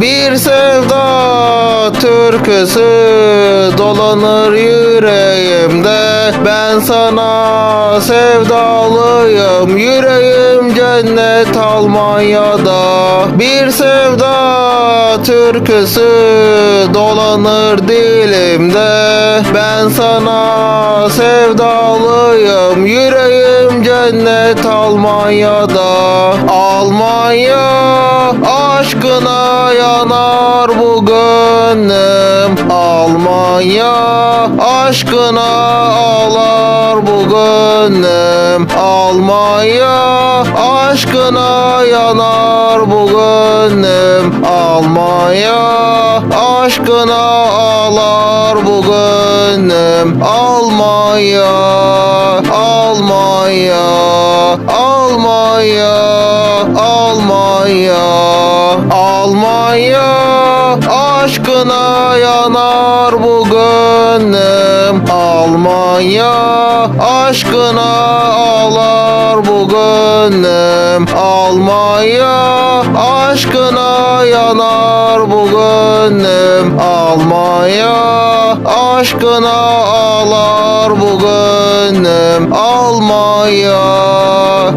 Bir sevda türküsü dolanır yüreğimde. Ben sana sevdalıyım yüreğim cennet Almanya'da. Bir sevda türküsü dolanır dilimde. Ben sana sevdalıyım yüreğim cennet Almanya'da. Almanya aşkına yanar bu gönlüm Almanya. Aşkına ağlar bu gönlüm Almanya. Aşkına yanar bu gönlüm Almanya. Aşkına ağlar bu gönlüm Almanya aşkına yanar bu gönlüm. Almanya aşkına ağlar bu gönlüm. Almanya aşkına yanar bu gönlüm. Almanya aşkına ağlar bu gönlüm. Almanya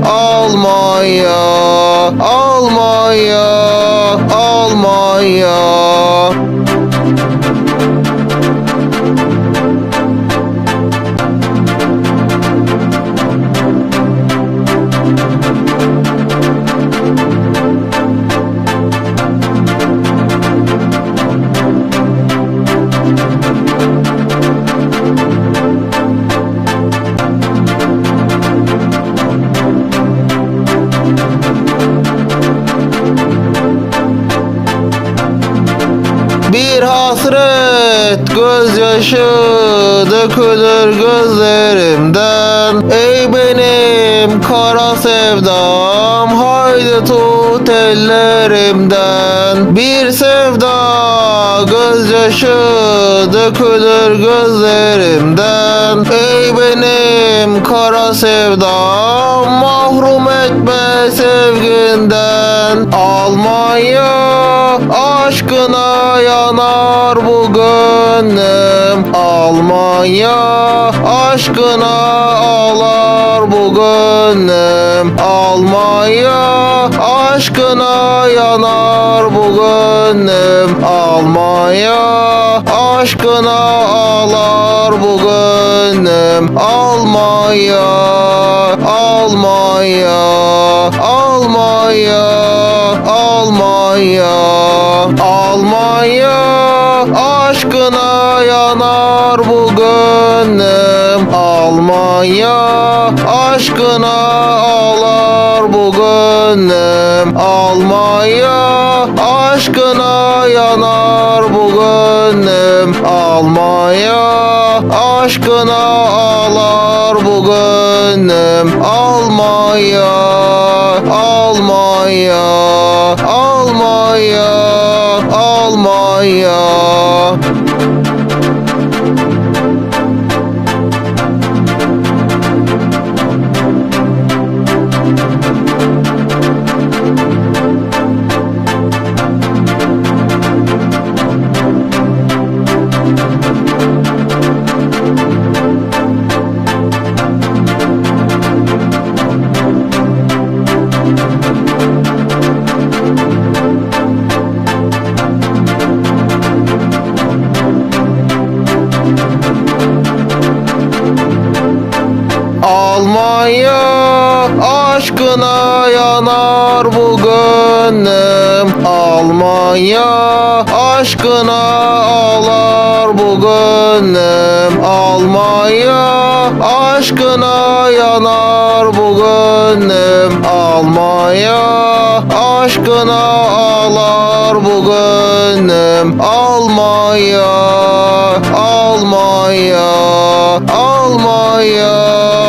Almanya Almanya Almanya Bir hasret gözyaşı dökülür gözlerimden. Ey benim kara sevdam haydi tut ellerimden. Bir sevda gözyaşı dökülür gözlerimden. Ey benim kara sevdam mahrum etme sevginden. Almanya aşkına yanar bu gönlüm. Almanya aşkına ağlar bu gönlüm. Almanya aşkına yanar bu gönlüm. Almanya aşkına ağlar bu gönlüm. Almanya Almanya Almanya Almanya Almanya aşkına yanar bu gönlüm. Almanya aşkına ağlar bu gönlüm. Almanya aşkına yanar bu gönlüm. Almanya aşkına ağlar bu gönlüm. Almanya Almanya Almanya Almanya aşkına yanar bu gönlüm. Almanya aşkına ağlar bu gönlüm. Almanya aşkına yanar bu gönlüm. Almanya aşkına ağlar bu gönlüm. Almanya Almanya Almanya